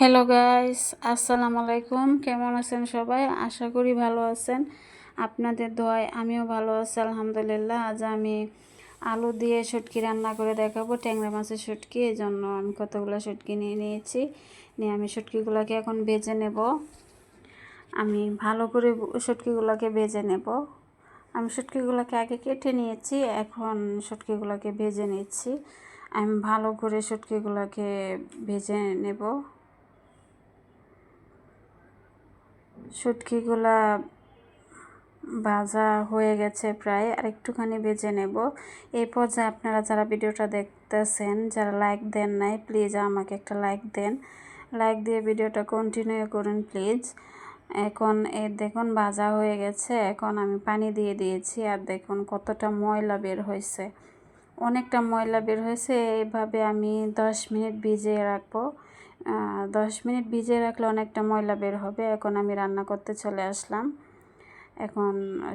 Hello guys আসসালামু আলাইকুম কেমন আছেন সবাই? আশা করি ভালো আছেন। আপনাদের দোয়ায় আমিও ভালো আছি, আলহামদুলিল্লাহ। আজ আমি আলু দিয়ে শুটকি রান্না করে দেখাবো, ট্যাংরা মাছের শুটকি। এই জন্য আমি কতগুলো শুটকি নিয়ে নিয়েছি। নিয়ে আমি শুটকিগুলোকে এখন বেজে নেব। আমি ভালো করে শুটকিগুলোকে ভেজে নেব। আমি শুটকিগুলোকে আগে কেটে নিয়েছি, এখন শুটকিগুলোকে ভেজে নিচ্ছি। আমি ভালো করে শুটকিগুলোকে ভেজে নেব। শুটকিগুলা ভাজা হয়ে গেছে প্রায়, আর একটুখানি বেজে নেব। এই পর্যায়ে আপনারা যারা ভিডিওটা দেখতেছেন, যারা লাইক দেন নাই, প্লিজ আমাকে একটা লাইক দেন। লাইক দিয়ে ভিডিওটা কন্টিনিউ করুন, প্লিজ। এখন এ দেখুন ভাজা হয়ে গেছে, এখন আমি পানি দিয়ে দিয়েছি, আর দেখুন কতটা ময়লা বের হয়েছে। অনেকটা ময়লা বের হয়েছে এইভাবে আমি দশ মিনিট ভিজিয়ে রাখব। দশ মিনিট ভিজিয়ে রাখলে অনেকটা ময়লা বের হবে। এখন আমি রান্না করতে চলে আসলাম। এখন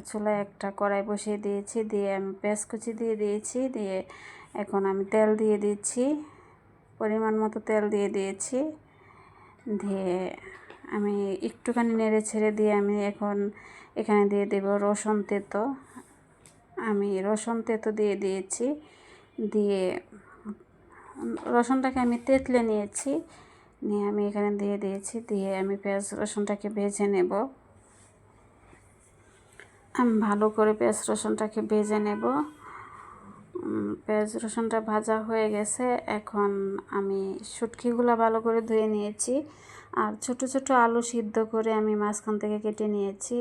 চুলায় একটা কড়াই বসিয়ে দিয়েছি, দিয়ে আমি কুচি দিয়ে দিয়েছি, দিয়ে এখন আমি তেল দিয়ে দিচ্ছি। পরিমাণ মতো তেল দিয়ে দিয়েছি। দিয়ে আমি একটুখানি নেড়ে ছেড়ে দিয়ে আমি এখন এখানে দিয়ে দেব রসুন তেতো। আমি রসুন তেতো দিয়ে দিয়েছি। দিয়ে রসুনটাকে আমি তেতলে নিয়েছি। নিয়ে আমি এখানে দিয়ে দিয়েছি। দিয়ে আমি পেঁয়াজ রসুনটাকে ভেজে নেব। আমি ভালো করে পেঁয়াজ রসুনটাকে ভেজে নেব। পেঁয়াজ রসুনটা ভাজা হয়ে গেছে। এখন আমি শুটকিগুলো ভালো করে ধুয়ে নিয়েছি। আর ছোট ছোট আলু সিদ্ধ করে আমি মাঝখান থেকে কেটে নিয়েছি।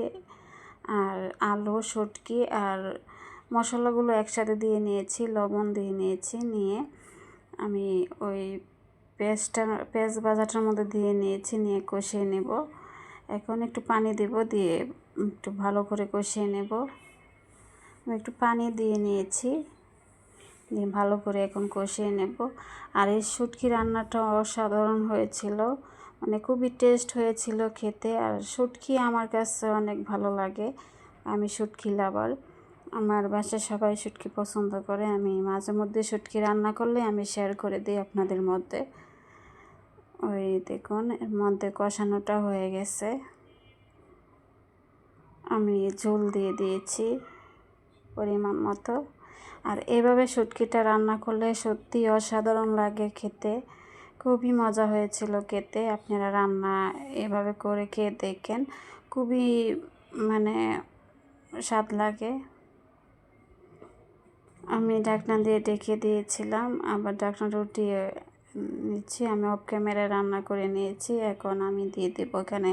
আর আলু, শুটকি আর মশলাগুলো একসাথে দিয়ে নিয়েছি, লবণ দিয়ে নিয়েছি। নিয়ে আমি ওই পেঁয়াজটা পেঁয়াজ ভাজাটার মধ্যে দিয়ে নিয়েছি, নিয়ে কষিয়ে নেব। এখন একটু পানি দেব দিয়ে একটু ভালো করে কষিয়ে নেব। আমি একটু পানি দিয়ে নিয়েছি, দিয়ে ভালো করে এখন কষিয়ে নেব। আর এই শুটকি রান্নাটা অসাধারণ হয়েছিল মানে খুবই টেস্ট হয়েছিল খেতে। আর শুটকি আমার কাছে অনেক ভালো লাগে, আমি শুটকি লাভার। আমার বাসায় সবাই শুটকি পছন্দ করে। আমি মাঝে মধ্যে শুটকি রান্না করলে আমি শেয়ার করে দিই আপনাদের মধ্যে। ওই দেখুন, এর মধ্যে কষানোটা হয়ে গেছে। আমি ঝোল দিয়ে দিয়েছি পরিমাণ মতো। আর এভাবে শুটকিটা রান্না করলে সত্যি অসাধারণ লাগে খেতে। খুবই মজা হয়েছিল খেতে। আপনারা রান্না এভাবে করে খেয়ে দেখেন। খুবই মানে স্বাদ লাগে। আমি ডাকনা দিয়ে ডেকে দিয়েছিলাম, আবার ডাকনাটা উঠিয়ে নিচ্ছি, আমি অফ ক্যামেরায় রান্না করে নিয়েছি, এখন আমি দিয়ে দেবো এখানে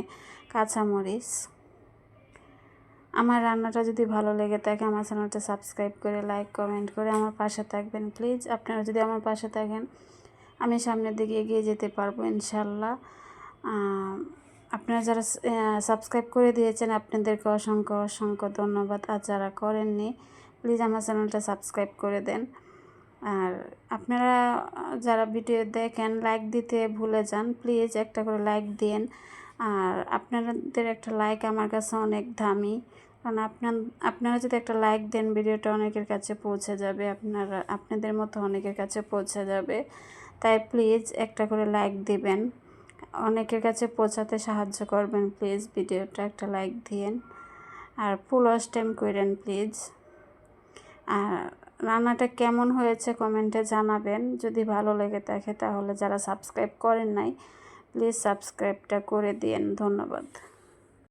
কাঁচামরিচ। আমার রান্নাটা যদি ভালো লেগে থাকে, আমার চ্যানেলটা সাবস্ক্রাইব করে লাইক কমেন্ট করে আমার পাশে থাকবেন প্লিজ আপনারা যদি আমার পাশে থাকেন, আমি সামনের দিকে এগিয়ে যেতে পারব ইনশাল্লাহ আপনারা যারা সাবস্ক্রাইব করে দিয়েছেন, আপনাদেরকে অসংখ্য অসংখ্য ধন্যবাদ। আর যারা করেননি প্লিজ আমার চ্যানেলটা সাবস্ক্রাইব করে দেন। আর আপনারা যারা ভিডিও দেখেন লাইক দিতে ভুলে যান প্লিজ একটা করে লাইক দিন আর আপনাদের একটা লাইক আমার কাছে অনেক দামি। কারণ আপনার আপনারা যদি একটা লাইক দেন ভিডিওটা অনেকের কাছে পৌঁছে যাবে। আপনারা, আপনাদের মতো অনেকের কাছে পৌঁছে যাবে। তাই প্লিজ একটা করে লাইক দিবেন। অনেকের কাছে পৌঁছাতে সাহায্য করবেন প্লিজ ভিডিওটা একটা লাইক দিয়েন। আর ফুল ওয়াশ করেন প্লিজ আর রান্নাটা কেমন হয়েছে কমেন্টে জানাবেন। যদি ভালো লেগে থাকে তাহলে যারা সাবস্ক্রাইব করেন নাই প্লিজ সাবস্ক্রাইবটা করে দিন ধন্যবাদ।